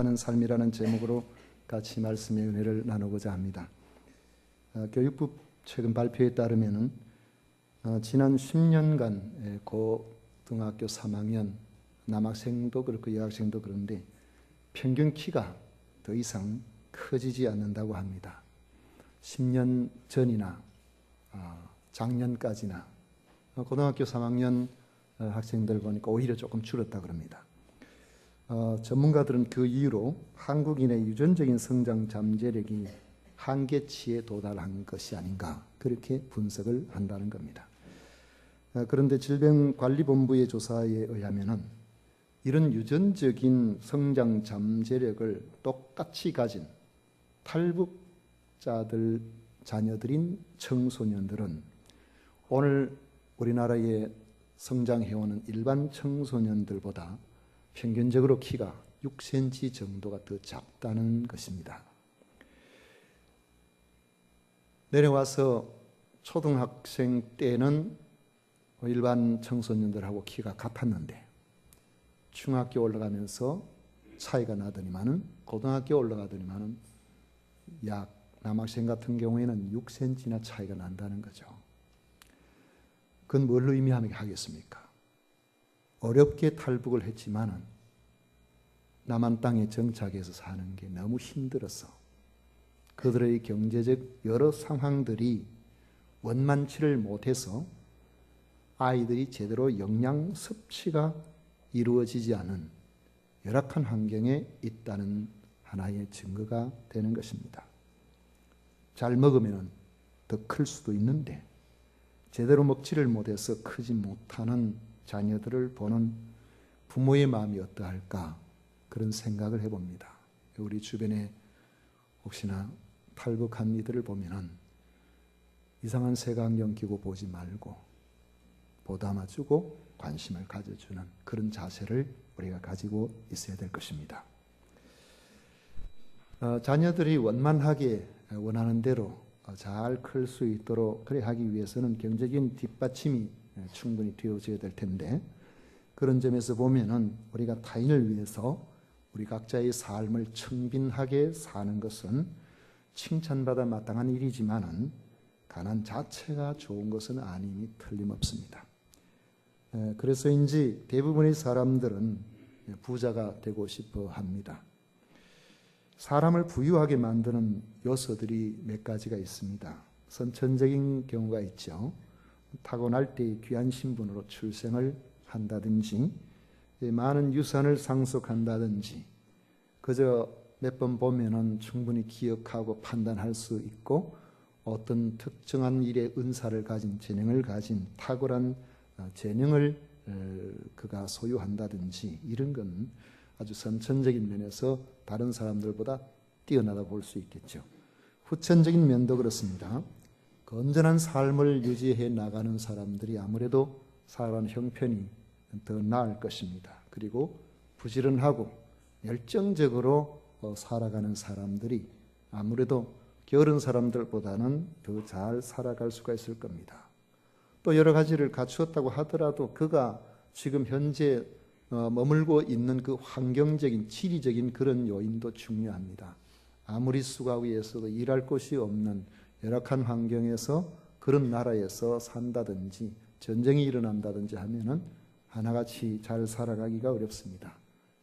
하는 삶이라는 제목으로 같이 말씀의 은혜를 나누고자 합니다. 어, 교육부 최근 발표에 따르면은 어, 지난 10년간 예, 고등학교 3학년 남학생도 그렇고 여학생도 그런데 평균 키가 더 이상 커지지 않는다고 합니다. 10년 전이나 어, 작년까지나 어, 고등학교 3학년 어, 학생들 보니까 오히려 조금 줄었다 그럽니다. 어, 전문가들은 그 이유로 한국인의 유전적인 성장 잠재력이 한계치에 도달한 것이 아닌가 그렇게 분석을 한다는 겁니다. 어, 그런데 질병관리본부의 조사에 의하면은 이런 유전적인 성장 잠재력을 똑같이 가진 탈북자들 자녀들인 청소년들은 오늘 우리나라에 성장해오는 일반 청소년들보다 평균적으로 키가 6cm 정도가 더 작다는 것입니다. 내려와서 초등학생 때는 일반 청소년들하고 키가 같았는데 중학교 올라가면서 차이가 나더니만은 고등학교 올라가더니만은 약 남학생 같은 경우에는 6cm나 차이가 난다는 거죠. 그건 뭘로 의미하겠습니까? 어렵게 탈북을 했지만은 남한 땅에 정착해서 사는 게 너무 힘들어서 그들의 경제적 여러 상황들이 원만치를 못해서 아이들이 제대로 영양 섭취가 이루어지지 않은 열악한 환경에 있다는 하나의 증거가 되는 것입니다. 잘 먹으면 더 클 수도 있는데 제대로 먹지를 못해서 크지 못하는 자녀들을 보는 부모의 마음이 어떠할까 그런 생각을 해봅니다. 우리 주변에 혹시나 탈북한 이들을 보면은 이상한 색안경 끼고 보지 말고 보담아주고 관심을 가져주는 그런 자세를 우리가 가지고 있어야 될 것입니다. 어, 자녀들이 원만하게 원하는 대로 잘 클 수 있도록 그래 하기 위해서는 경제적인 뒷받침이 충분히 되어져야 될 텐데 그런 점에서 보면은 우리가 타인을 위해서 우리 각자의 삶을 청빈하게 사는 것은 칭찬받아 마땅한 일이지만은 가난 자체가 좋은 것은 아님이 틀림없습니다. 그래서인지 대부분의 사람들은 부자가 되고 싶어 합니다. 사람을 부유하게 만드는 요소들이 몇 가지가 있습니다. 선천적인 경우가 있죠. 타고날 때 귀한 신분으로 출생을 한다든지, 많은 유산을 상속한다든지, 그저 몇 번 보면은 충분히 기억하고 판단할 수 있고, 어떤 특정한 일에 은사를 가진 재능을 가진 탁월한 재능을 그가 소유한다든지 이런 건 아주 선천적인 면에서 다른 사람들보다 뛰어나다 볼 수 있겠죠. 후천적인 면도 그렇습니다. 건전한 삶을 유지해 나가는 사람들이 아무래도 살아가는 형편이 더 나을 것입니다. 그리고 부지런하고 열정적으로 살아가는 사람들이 아무래도 게으른 사람들보다는 더 잘 살아갈 수가 있을 겁니다. 또 여러 가지를 갖추었다고 하더라도 그가 지금 현재 머물고 있는 그 환경적인 지리적인 그런 요인도 중요합니다. 아무리 수가 위에서도 일할 곳이 없는 열악한 환경에서 그런 나라에서 산다든지 전쟁이 일어난다든지 하면은 하나같이 잘 살아가기가 어렵습니다.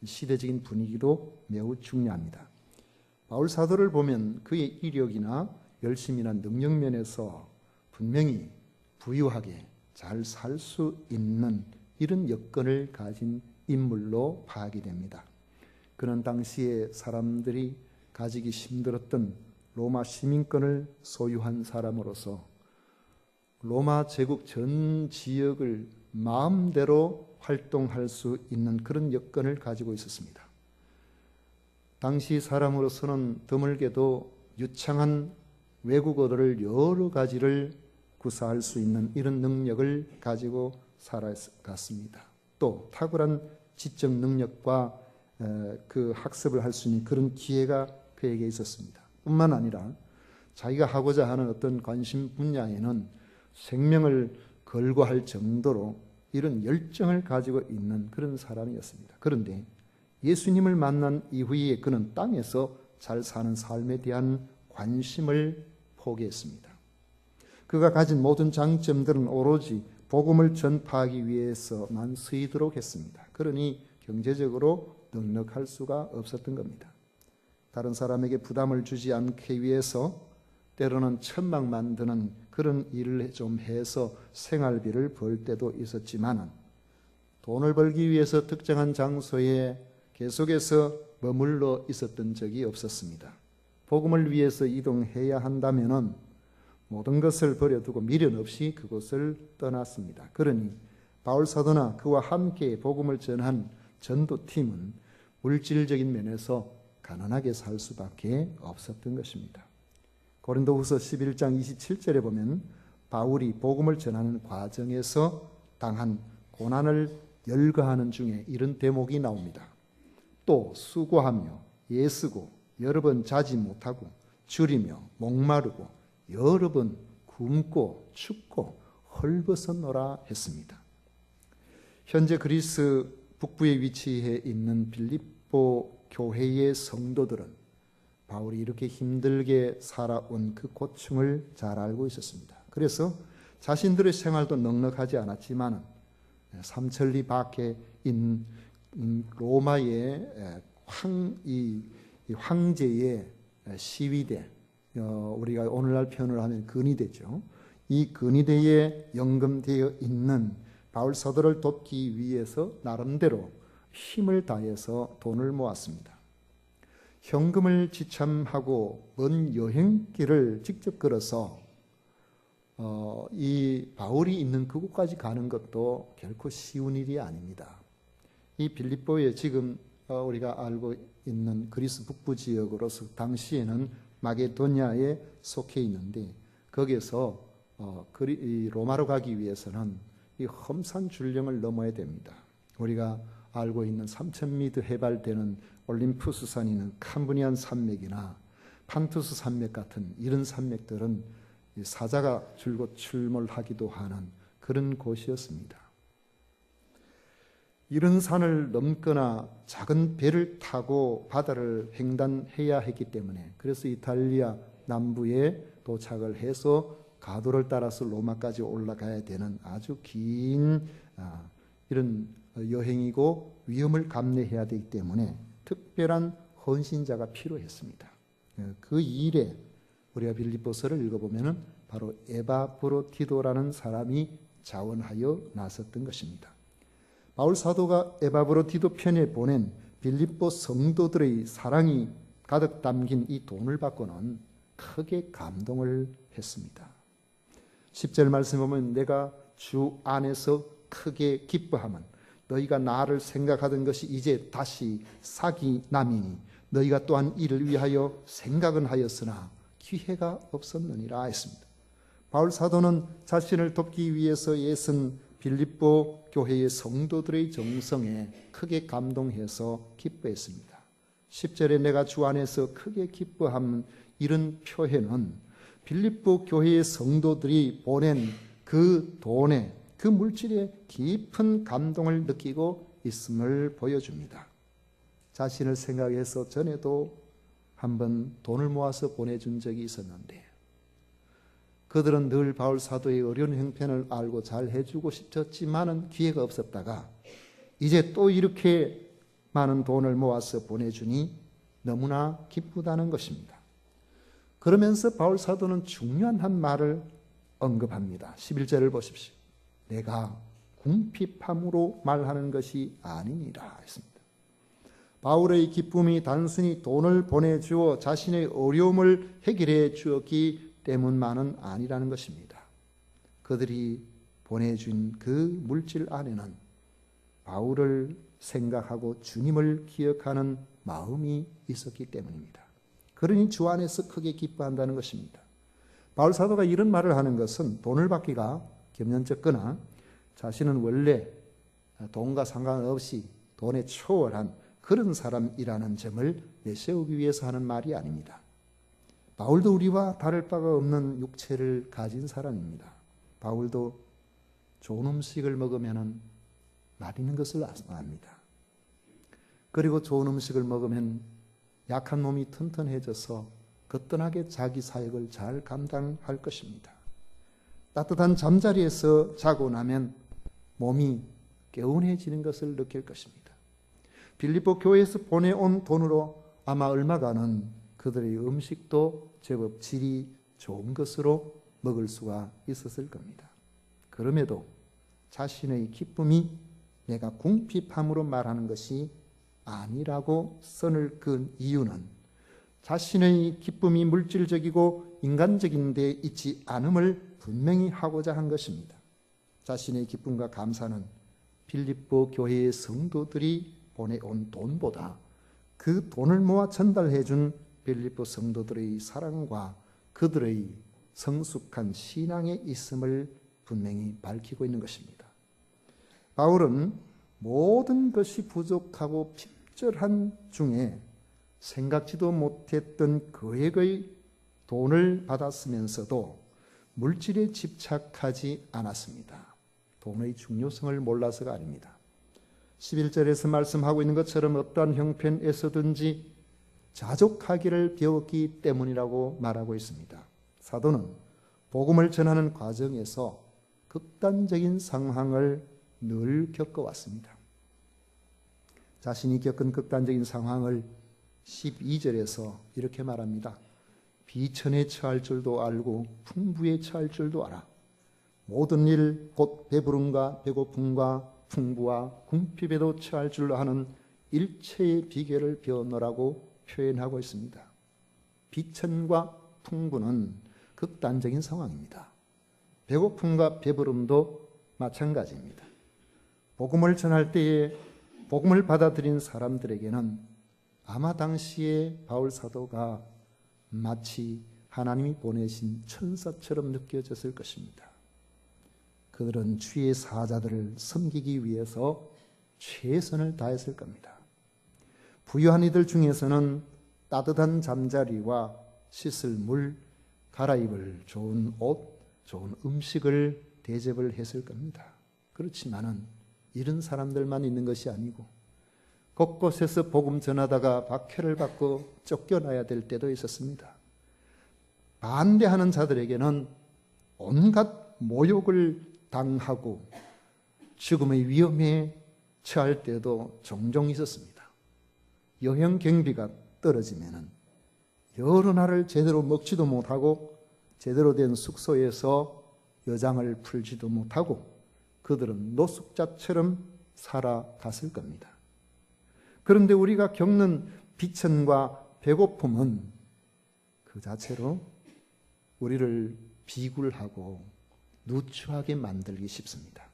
시대적인 분위기도 매우 중요합니다. 바울 사도를 보면 그의 이력이나 열심이나 능력 면에서 분명히 부유하게 잘 살 수 있는 이런 여건을 가진 인물로 파악이 됩니다. 그는 당시에 사람들이 가지기 힘들었던 로마 시민권을 소유한 사람으로서 로마 제국 전 지역을 마음대로 활동할 수 있는 그런 여건을 가지고 있었습니다. 당시 사람으로서는 드물게도 유창한 외국어들을 여러 가지를 구사할 수 있는 이런 능력을 가지고 살아갔습니다. 또 탁월한 지적 능력과 그 학습을 할 수 있는 그런 기회가 그에게 있었습니다. 뿐만 아니라 자기가 하고자 하는 어떤 관심 분야에는 생명을 걸고 할 정도로 이런 열정을 가지고 있는 그런 사람이었습니다. 그런데 예수님을 만난 이후에 그는 땅에서 잘 사는 삶에 대한 관심을 포기했습니다. 그가 가진 모든 장점들은 오로지 복음을 전파하기 위해서만 쓰이도록 했습니다. 그러니 경제적으로 넉넉할 수가 없었던 겁니다. 다른 사람에게 부담을 주지 않기 위해서 때로는 천막 만드는 그런 일을 좀 해서 생활비를 벌 때도 있었지만 돈을 벌기 위해서 특정한 장소에 계속해서 머물러 있었던 적이 없었습니다. 복음을 위해서 이동해야 한다면은 모든 것을 버려두고 미련 없이 그곳을 떠났습니다. 그러니 바울 사도나 그와 함께 복음을 전한 전도팀은 물질적인 면에서 가난하게 살 수밖에 없었던 것입니다. 고린도후서 11장 27절에 보면 바울이 복음을 전하는 과정에서 당한 고난을 열거하는 중에 이런 대목이 나옵니다. 또 수고하며 예쓰고 여러 번 자지 못하고 줄이며 목마르고 여러 번 굶고 춥고 헐벗어노라 했습니다. 현재 그리스 북부에 위치해 있는 빌립보 교회의 성도들은 바울이 이렇게 힘들게 살아온 그 고충을 잘 알고 있었습니다. 그래서 자신들의 생활도 넉넉하지 않았지만 삼천리 밖에 있는 로마의 황, 이, 황제의 시위대, 어, 우리가 오늘날 표현을 하면 근위대죠. 이 근위대에 연금되어 있는 바울 사도를 돕기 위해서 나름대로 힘을 다해서 돈을 모았습니다. 현금을 지참하고 먼 여행길을 직접 걸어서 어, 이 바울이 있는 그곳까지 가는 것도 결코 쉬운 일이 아닙니다. 이 빌립보에 지금 어, 우리가 알고 있는 그리스 북부 지역으로서 당시에는 마게도냐에 속해 있는데 거기에서 어, 로마로 가기 위해서는 이 험산 줄령을 넘어야 됩니다. 우리가 알고 있는 3,000m 해발되는 올림푸스 산이 있는 캄브니안 산맥이나 판투스 산맥 같은 이런 산맥들은 사자가 줄곧 출몰하기도 하는 그런 곳이었습니다. 이런 산을 넘거나 작은 배를 타고 바다를 횡단해야 했기 때문에 그래서 이탈리아 남부에 도착을 해서 가도를 따라서 로마까지 올라가야 되는 아주 긴 아, 이런 여행이고 위험을 감내해야 되기 때문에 특별한 헌신자가 필요했습니다. 그 일에 우리가 빌립보서를 읽어보면 바로 에바브로티도라는 사람이 자원하여 나섰던 것입니다. 바울 사도가 에바브로티도 편에 보낸 빌립보 성도들의 사랑이 가득 담긴 이 돈을 받고는 크게 감동을 했습니다. 10절 말씀 보면 내가 주 안에서 크게 기뻐하면 너희가 나를 생각하던 것이 이제 다시 사기 남이니 너희가 또한 이를 위하여 생각은 하였으나 기회가 없었느니라 했습니다. 바울 사도는 자신을 돕기 위해서 예선 빌립보 교회의 성도들의 정성에 크게 감동해서 기뻐했습니다. 10절에 내가 주 안에서 크게 기뻐함 이런 표현은 빌립보 교회의 성도들이 보낸 그 돈에 그 물질에 깊은 감동을 느끼고 있음을 보여줍니다. 자신을 생각해서 전에도 한번 돈을 모아서 보내준 적이 있었는데 그들은 늘 바울 사도의 어려운 형편을 알고 잘 해주고 싶었지만은 기회가 없었다가 이제 또 이렇게 많은 돈을 모아서 보내주니 너무나 기쁘다는 것입니다. 그러면서 바울 사도는 중요한 한 말을 언급합니다. 11절을 보십시오. 내가 궁핍함으로 말하는 것이 아니니라 했습니다. 바울의 기쁨이 단순히 돈을 보내주어 자신의 어려움을 해결해 주었기 때문만은 아니라는 것입니다. 그들이 보내준 그 물질 안에는 바울을 생각하고 주님을 기억하는 마음이 있었기 때문입니다. 그러니 주 안에서 크게 기뻐한다는 것입니다. 바울 사도가 이런 말을 하는 것은 돈을 받기가 겸연쩍거나 자신은 원래 돈과 상관없이 돈에 초월한 그런 사람이라는 점을 내세우기 위해서 하는 말이 아닙니다. 바울도 우리와 다를 바가 없는 육체를 가진 사람입니다. 바울도 좋은 음식을 먹으면 마리는 것을 압니다. 그리고 좋은 음식을 먹으면 약한 몸이 튼튼해져서 거뜬하게 자기 사역을 잘 감당할 것입니다. 따뜻한 잠자리에서 자고 나면 몸이 개운해지는 것을 느낄 것입니다. 빌립보 교회에서 보내온 돈으로 아마 얼마가는 그들의 음식도 제법 질이 좋은 것으로 먹을 수가 있었을 겁니다. 그럼에도 자신의 기쁨이 내가 궁핍함으로 말하는 것이 아니라고 선을 끈 이유는 자신의 기쁨이 물질적이고 인간적인 데 있지 않음을 분명히 하고자 한 것입니다. 자신의 기쁨과 감사는 빌립보 교회의 성도들이 보내온 돈보다 그 돈을 모아 전달해 준 빌립보 성도들의 사랑과 그들의 성숙한 신앙에 있음을 분명히 밝히고 있는 것입니다. 바울은 모든 것이 부족하고 핍절한 중에 생각지도 못했던 거액의 돈을 받았으면서도 물질에 집착하지 않았습니다. 돈의 중요성을 몰라서가 아닙니다. 11절에서 말씀하고 있는 것처럼 어떠한 형편에서든지 자족하기를 배웠기 때문이라고 말하고 있습니다. 사도는 복음을 전하는 과정에서 극단적인 상황을 늘 겪어왔습니다. 자신이 겪은 극단적인 상황을 12절에서 이렇게 말합니다. 비천에 처할 줄도 알고 풍부에 처할 줄도 알아. 모든 일, 곧 배부름과 배고픔과 풍부와 궁핍에도 처할 줄로 하는 일체의 비결을 배웠노라고 표현하고 있습니다. 비천과 풍부는 극단적인 상황입니다. 배고픔과 배부름도 마찬가지입니다. 복음을 전할 때에 복음을 받아들인 사람들에게는 아마 당시에 바울 사도가 마치 하나님이 보내신 천사처럼 느껴졌을 것입니다. 그들은 주의 사자들을 섬기기 위해서 최선을 다했을 겁니다. 부유한 이들 중에서는 따뜻한 잠자리와 씻을 물, 갈아입을 좋은 옷, 좋은 음식을 대접을 했을 겁니다. 그렇지만은 이런 사람들만 있는 것이 아니고 곳곳에서 복음 전하다가 박해를 받고 쫓겨나야 될 때도 있었습니다. 반대하는 자들에게는 온갖 모욕을 당하고 죽음의 위험에 처할 때도 종종 있었습니다. 여행 경비가 떨어지면은 여러 날을 제대로 먹지도 못하고 제대로 된 숙소에서 여장을 풀지도 못하고 그들은 노숙자처럼 살아갔을 겁니다. 그런데 우리가 겪는 비천과 배고픔은 그 자체로 우리를 비굴하고 누추하게 만들기 쉽습니다.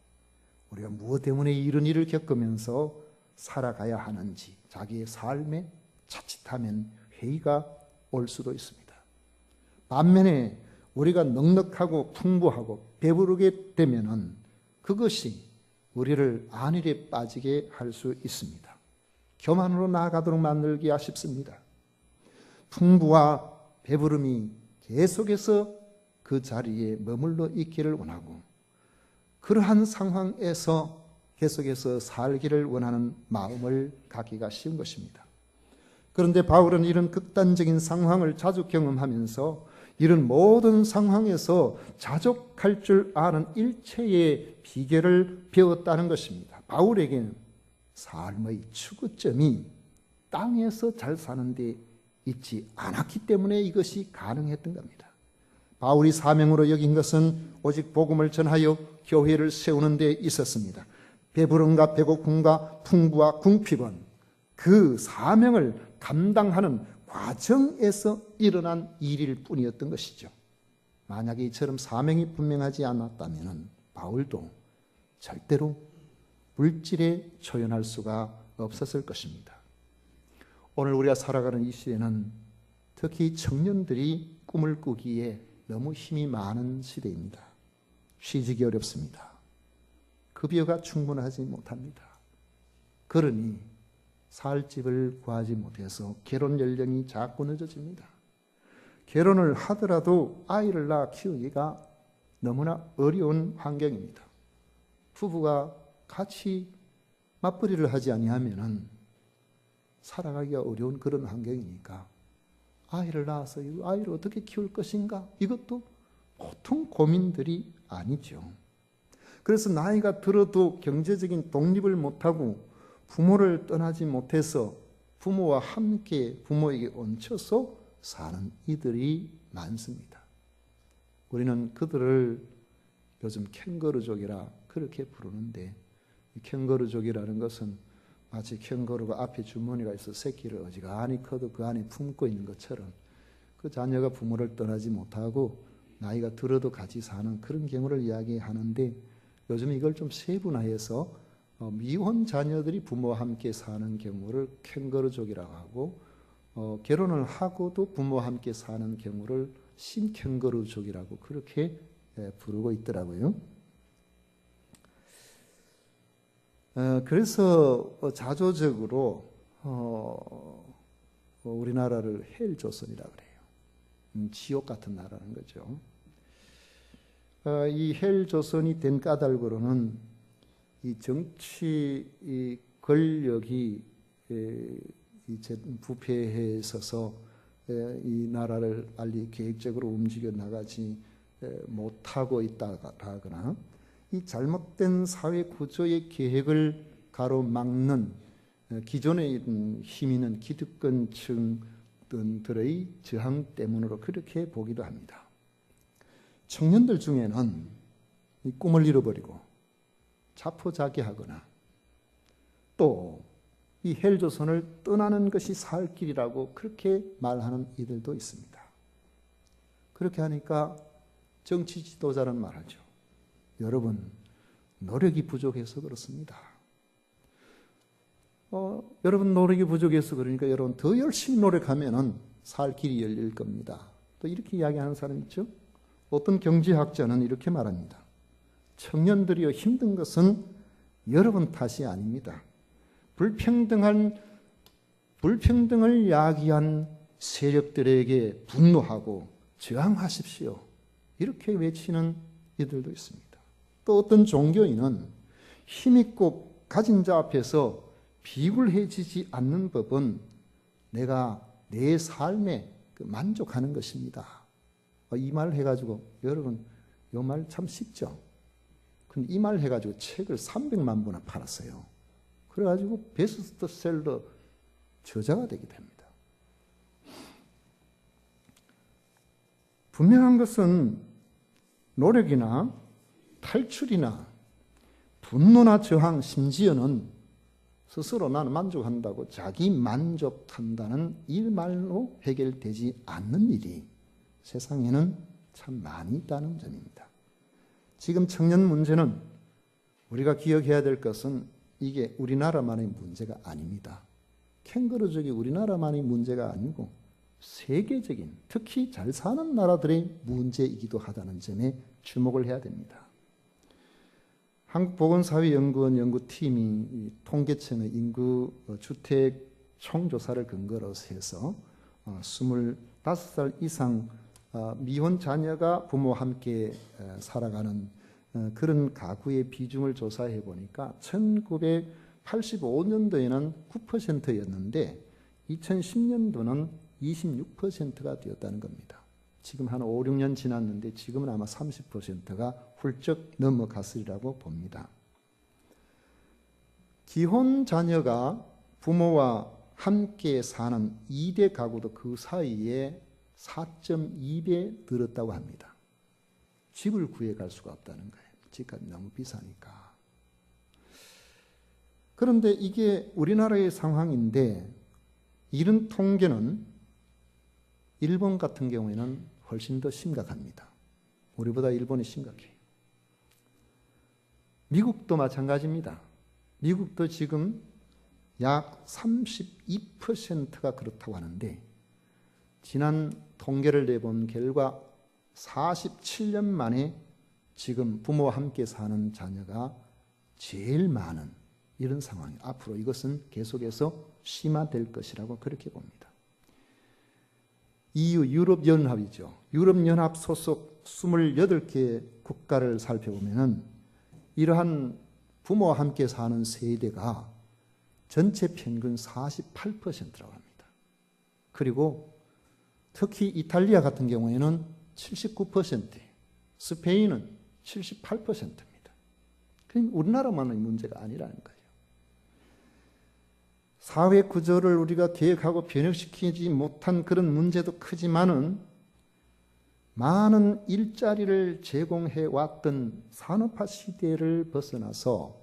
우리가 무엇 때문에 이런 일을 겪으면서 살아가야 하는지 자기의 삶에 자칫하면 회의가 올 수도 있습니다. 반면에 우리가 넉넉하고 풍부하고 배부르게 되면은 그것이 우리를 안일에 빠지게 할 수 있습니다. 교만으로 나아가도록 만들기 아쉽습니다. 풍부와 배부름이 계속해서 그 자리에 머물러 있기를 원하고 그러한 상황에서 계속해서 살기를 원하는 마음을 갖기가 쉬운 것입니다. 그런데 바울은 이런 극단적인 상황을 자주 경험하면서 이런 모든 상황에서 자족할 줄 아는 일체의 비결을 배웠다는 것입니다. 바울에게는 삶의 추구점이 땅에서 잘 사는데 있지 않았기 때문에 이것이 가능했던 겁니다. 바울이 사명으로 여긴 것은 오직 복음을 전하여 교회를 세우는 데 있었습니다. 배부름과 배고픔과 풍부와 궁핍은 그 사명을 감당하는 과정에서 일어난 일일 뿐이었던 것이죠. 만약에 이처럼 사명이 분명하지 않았다면 바울도 절대로 물질에 초연할 수가 없었을 것입니다. 오늘 우리가 살아가는 이 시대는 특히 청년들이 꿈을 꾸기에 너무 힘이 많은 시대입니다. 취직이 어렵습니다. 급여가 충분하지 못합니다. 그러니 살 집을 구하지 못해서 결혼 연령이 자꾸 늦어집니다. 결혼을 하더라도 아이를 낳아 키우기가 너무나 어려운 환경입니다. 부부가 같이 맞벌이를 하지 아니하면은 살아가기가 어려운 그런 환경이니까 아이를 낳아서 이 아이를 어떻게 키울 것인가? 이것도 보통 고민들이 아니죠. 그래서 나이가 들어도 경제적인 독립을 못하고 부모를 떠나지 못해서 부모와 함께 부모에게 얹혀서 사는 이들이 많습니다. 우리는 그들을 요즘 캥거루족이라 그렇게 부르는데 캥거루족이라는 것은 마치 캥거루가 앞에 주머니가 있어 새끼를 어지간히 커도 그 안에 품고 있는 것처럼 그 자녀가 부모를 떠나지 못하고 나이가 들어도 같이 사는 그런 경우를 이야기하는데 요즘 이걸 좀 세분화해서 어, 미혼 자녀들이 부모와 함께 사는 경우를 캥거루족이라고 하고 어, 결혼을 하고도 부모와 함께 사는 경우를 신캥거루족이라고 그렇게 예, 부르고 있더라고요. 어, 그래서 어, 자조적으로 어, 어, 우리나라를 헬조선이라 그래요. 음, 지옥 같은 나라는 거죠. 어, 이 헬조선이 된 까닭으로는 이 정치 이 권력이 에, 이 부패해 있어서 에, 이 나라를 빨리 계획적으로 움직여 나가지 에, 못하고 있다거나 이 잘못된 사회 구조의 계획을 가로막는 기존에 힘 있는 기득권층들의 저항 때문으로 그렇게 보기도 합니다. 청년들 중에는 이 꿈을 잃어버리고 자포자기하거나 또 이 헬조선을 떠나는 것이 살 길이라고 그렇게 말하는 이들도 있습니다. 그렇게 하니까 정치 지도자는 말하죠. 여러분, 노력이 부족해서 그렇습니다. 어, 여러분 노력이 부족해서 그러니까 여러분 더 열심히 노력하면은 살 길이 열릴 겁니다. 또 이렇게 이야기하는 사람 있죠? 어떤 경제학자는 이렇게 말합니다. 청년들이여 힘든 것은 여러분 탓이 아닙니다. 불평등한 불평등을 야기한 세력들에게 분노하고 저항하십시오. 이렇게 외치는 이들도 있습니다. 또 어떤 종교인은 힘있고 가진 자 앞에서 비굴해지지 않는 법은 내가 내 삶에 그 만족하는 것입니다. 어, 이 말을 해가지고 여러분 이 말 참 쉽죠. 근데 이 말 해가지고 책을 300만 부나 팔았어요. 그래가지고 베스트셀러 저자가 되게 됩니다. 분명한 것은 노력이나 탈출이나 분노나 저항, 심지어는 스스로 나는 만족한다고 자기 만족한다는 일말로 해결되지 않는 일이 세상에는 참 많이 있다는 점입니다. 지금 청년 문제는 우리가 기억해야 될 것은 이게 우리나라만의 문제가 아닙니다. 캥거루족이 우리나라만의 문제가 아니고 세계적인 특히 잘 사는 나라들의 문제이기도 하다는 점에 주목을 해야 됩니다. 한국보건사회연구원 연구팀이 통계청의 인구 어, 주택 총조사를 근거로 해서 25살 어, 이상 어, 미혼 자녀가 부모와 함께 살아가는 그런 가구의 비중을 조사해 보니까 1985년도에는 9%였는데 2010년도는 26%가 되었다는 겁니다. 지금 한 5, 6년 지났는데 지금은 아마 30%가 훌쩍 넘어갔으리라고 봅니다. 기혼 자녀가 부모와 함께 사는 2대 가구도 그 사이에 4.2배 늘었다고 합니다. 집을 구해갈 수가 없다는 거예요. 집값이 너무 비싸니까. 그런데 이게 우리나라의 상황인데 이런 통계는 일본 같은 경우에는 훨씬 더 심각합니다. 우리보다 일본이 심각해요. 미국도 마찬가지입니다. 미국도 지금 약 32%가 그렇다고 하는데 지난 통계를 내본 결과 47년 만에 지금 부모와 함께 사는 자녀가 제일 많은 이런 상황이 앞으로 이것은 계속해서 심화될 것이라고 그렇게 봅니다. EU 유럽연합이죠. 유럽연합 소속 28개 국가를 살펴보면 이러한 부모와 함께 사는 세대가 전체 평균 48%라고 합니다. 그리고 특히 이탈리아 같은 경우에는 79%, 스페인은 78%입니다. 그럼 우리나라만의 문제가 아니라는 거예요. 사회 구조를 우리가 계획하고 변혁시키지 못한 그런 문제도 크지만은 많은 일자리를 제공해 왔던 산업화 시대를 벗어나서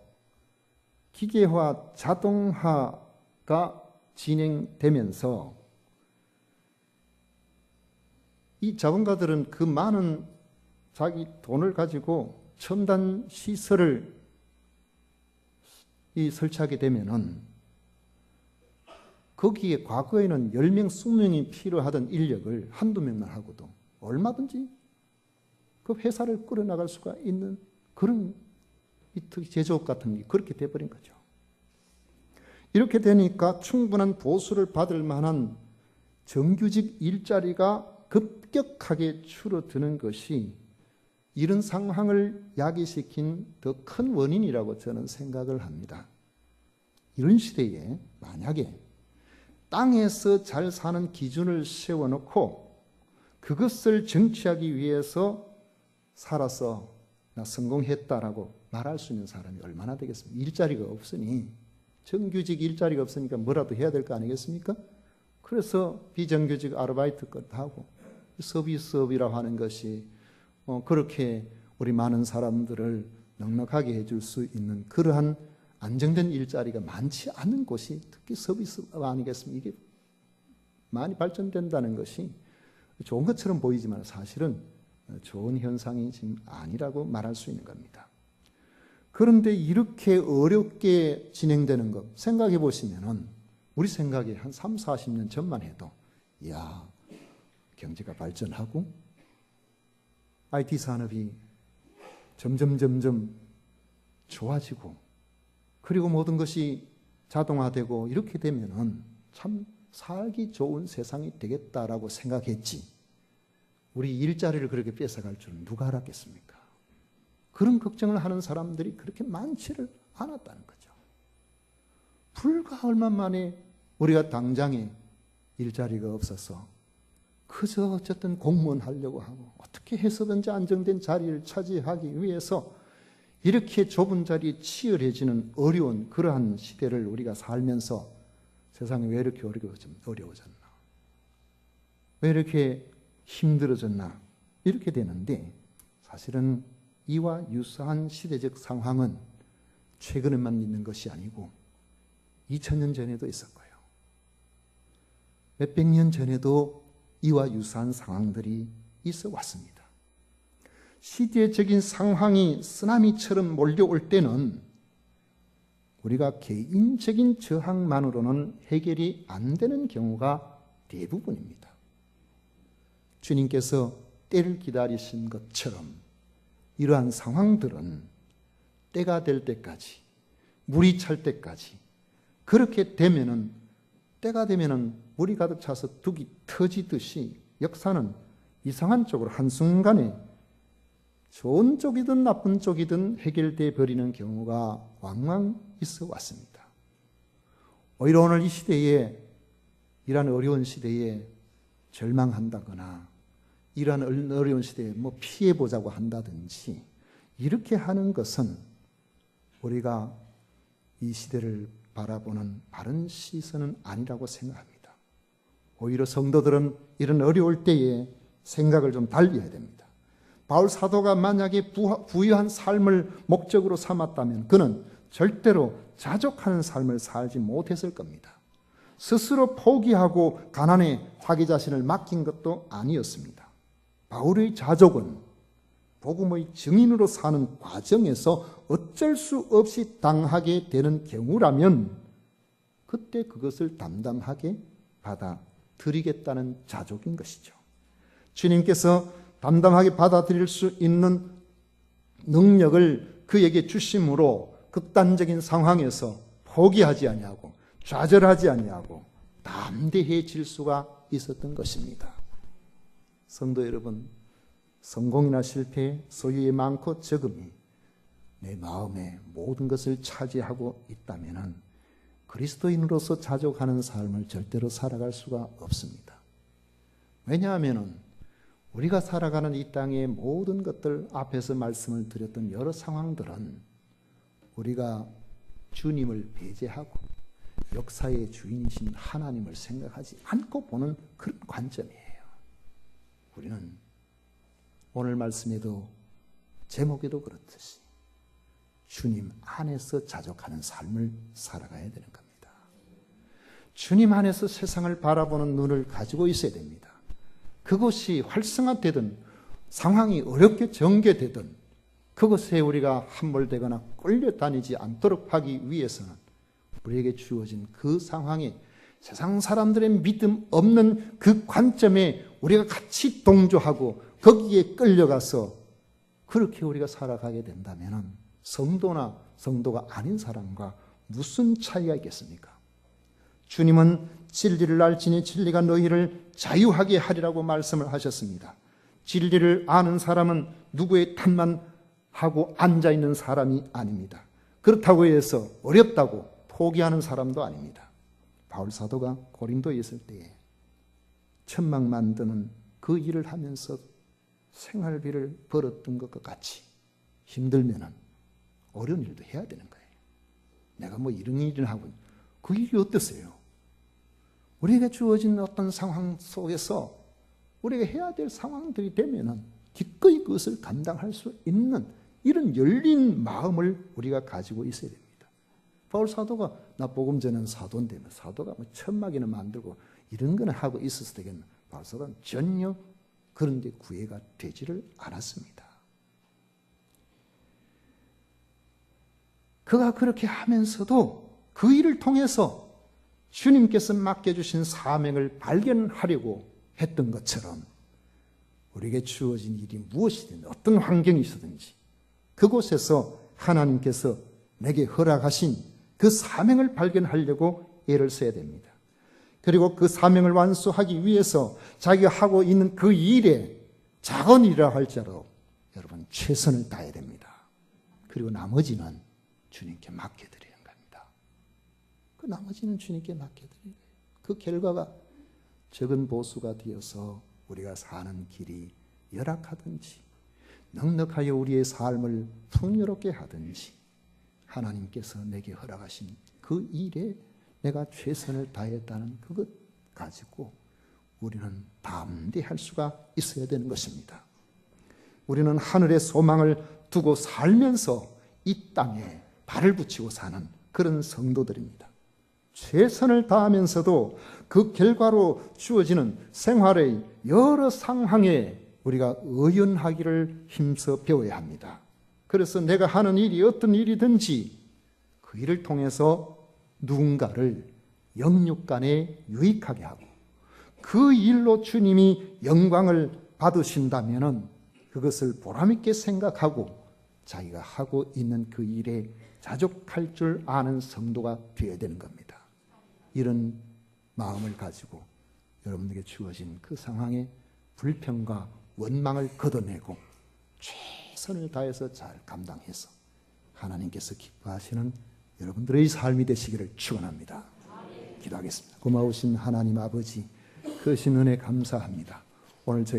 기계화, 자동화가 진행되면서 이 자본가들은 그 많은 자기 돈을 가지고 첨단 시설을 이 설치하게 되면은 거기에 과거에는 10명, 20명이 필요하던 인력을 한두 명만 하고도 얼마든지 그 회사를 끌어나갈 수가 있는 그런 제조업 같은 게 그렇게 돼버린 거죠. 이렇게 되니까 충분한 보수를 받을 만한 정규직 일자리가 급격하게 줄어드는 것이 이런 상황을 야기시킨 더 큰 원인이라고 저는 생각을 합니다. 이런 시대에 만약에 땅에서 잘 사는 기준을 세워놓고 그것을 정치하기 위해서 살아서 나 성공했다라고 말할 수 있는 사람이 얼마나 되겠습니까? 일자리가 없으니 정규직 일자리가 없으니까 뭐라도 해야 될 거 아니겠습니까? 그래서 비정규직 아르바이트 것도 하고 서비스업이라고 하는 것이 어, 그렇게 우리 많은 사람들을 넉넉하게 해줄 수 있는 그러한 안정된 일자리가 많지 않은 곳이 특히 서비스업 아니겠습니까? 이게 많이 발전된다는 것이 좋은 것처럼 보이지만 사실은 좋은 현상이 지금 아니라고 말할 수 있는 겁니다. 그런데 이렇게 어렵게 진행되는 것 생각해 보시면은 우리 생각에 한 3, 40년 전만 해도 야 경제가 발전하고 IT 산업이 점점 점점 좋아지고 그리고 모든 것이 자동화되고 이렇게 되면은 참 살기 좋은 세상이 되겠다라고 생각했지. 우리 일자리를 그렇게 뺏어갈 줄은 누가 알았겠습니까? 그런 걱정을 하는 사람들이 그렇게 많지를 않았다는 거죠. 불과 얼마 만에 우리가 당장에 일자리가 없어서 그저 어쨌든 공무원 하려고 하고 어떻게 해서든지 안정된 자리를 차지하기 위해서 이렇게 좁은 자리에 치열해지는 어려운 그러한 시대를 우리가 살면서 세상이 왜 이렇게 어려워졌나? 왜 이렇게 힘들어졌나? 이렇게 되는데 사실은 이와 유사한 시대적 상황은 최근에만 있는 것이 아니고 2000년 전에도 있었고요. 몇백 년 전에도 이와 유사한 상황들이 있어 왔습니다. 시대적인 상황이 쓰나미처럼 몰려올 때는 우리가 개인적인 저항만으로는 해결이 안 되는 경우가 대부분입니다. 주님께서 때를 기다리신 것처럼 이러한 상황들은 때가 될 때까지, 물이 찰 때까지, 그렇게 되면은, 때가 되면은 물이 가득 차서 둑이 터지듯이 역사는 이상한 쪽으로 한순간에 좋은 쪽이든 나쁜 쪽이든 해결돼 버리는 경우가 왕왕 있어 왔습니다. 오히려 오늘 이 시대에 이러한 어려운 시대에 절망한다거나 이러한 어려운 시대에 뭐 피해 보자고 한다든지 이렇게 하는 것은 우리가 이 시대를 바라보는 바른 시선은 아니라고 생각합니다. 오히려 성도들은 이런 어려울 때에 생각을 좀 달리 해야 됩니다. 바울 사도가 만약에 부유한 삶을 목적으로 삼았다면 그는 절대로 자족하는 삶을 살지 못했을 겁니다. 스스로 포기하고 가난에 자기 자신을 맡긴 것도 아니었습니다. 바울의 자족은 복음의 증인으로 사는 과정에서 어쩔 수 없이 당하게 되는 경우라면 그때 그것을 담담하게 받아들이겠다는 자족인 것이죠. 주님께서 담담하게 받아들일 수 있는 능력을 그에게 주심으로 극단적인 상황에서 포기하지 아니하고 좌절하지 아니하고 담대해질 수가 있었던 것입니다. 성도 여러분, 성공이나 실패, 소유의 많고 적음이 내 마음에 모든 것을 차지하고 있다면 그리스도인으로서 자족하는 삶을 절대로 살아갈 수가 없습니다. 왜냐하면은 우리가 살아가는 이 땅의 모든 것들 앞에서 말씀을 드렸던 여러 상황들은 우리가 주님을 배제하고 역사의 주인이신 하나님을 생각하지 않고 보는 그런 관점이에요. 우리는 오늘 말씀에도 제목에도 그렇듯이 주님 안에서 자족하는 삶을 살아가야 되는 겁니다. 주님 안에서 세상을 바라보는 눈을 가지고 있어야 됩니다. 그것이 활성화되든 상황이 어렵게 전개되든 그것에 우리가 함몰되거나 끌려다니지 않도록 하기 위해서는 우리에게 주어진 그 상황에 세상 사람들의 믿음 없는 그 관점에 우리가 같이 동조하고 거기에 끌려가서 그렇게 우리가 살아가게 된다면 성도나 성도가 아닌 사람과 무슨 차이가 있겠습니까? 주님은 진리를 알지니 진리가 너희를 자유하게 하리라고 말씀을 하셨습니다. 진리를 아는 사람은 누구의 탓만 하고 앉아 있는 사람이 아닙니다. 그렇다고 해서 어렵다고 포기하는 사람도 아닙니다. 바울 사도가 고린도에 있을 때에 천막 만드는 그 일을 하면서 생활비를 벌었던 것과 같이 힘들면은 어려운 일도 해야 되는 거예요. 내가 뭐 이런 일을 하고 그 일이 어떠세요? 우리에게 주어진 어떤 상황 속에서 우리가 해야 될 상황들이 되면은 기꺼이 그것을 감당할 수 있는 이런 열린 마음을 우리가 가지고 있어야 됩니다. 바울 사도가 나 복음 전는 사도인데 뭐 사도가 뭐 천막이나 만들고 이런 거는 하고 있었을 때는 바울 사도는 전혀 그런 데 구애가 되지를 않았습니다. 그가 그렇게 하면서도 그 일을 통해서 주님께서 맡겨주신 사명을 발견하려고 했던 것처럼 우리에게 주어진 일이 무엇이든 어떤 환경이 있었든지 그곳에서 하나님께서 내게 허락하신 그 사명을 발견하려고 애를 써야 됩니다. 그리고 그 사명을 완수하기 위해서 자기가 하고 있는 그 일에 작은 일이라 할지라도 여러분 최선을 다해야 됩니다. 그리고 나머지는 주님께 맡겨드리는 겁니다. 그 나머지는 주님께 맡겨드리는. 그 결과가 적은 보수가 되어서 우리가 사는 길이 열악하든지 넉넉하여 우리의 삶을 풍요롭게 하든지 하나님께서 내게 허락하신 그 일에 내가 최선을 다했다는 그것 가지고 우리는 담대할 수가 있어야 되는 것입니다. 우리는 하늘의 소망을 두고 살면서 이 땅에 발을 붙이고 사는 그런 성도들입니다. 최선을 다하면서도 그 결과로 주어지는 생활의 여러 상황에 우리가 의연하기를 힘써 배워야 합니다. 그래서 내가 하는 일이 어떤 일이든지 그 일을 통해서 누군가를 영육간에 유익하게 하고 그 일로 주님이 영광을 받으신다면 그것을 보람있게 생각하고 자기가 하고 있는 그 일에 자족할 줄 아는 성도가 되어야 되는 겁니다. 이런 마음을 가지고 여러분에게 주어진 그 상황에 불평과 원망을 걷어내고 최선을 다해서 잘 감당해서 하나님께서 기뻐하시는 여러분들의 삶이 되시기를 축원합니다. 기도하겠습니다. 고마우신 하나님 아버지, 크신 은혜 감사합니다. 오늘 저희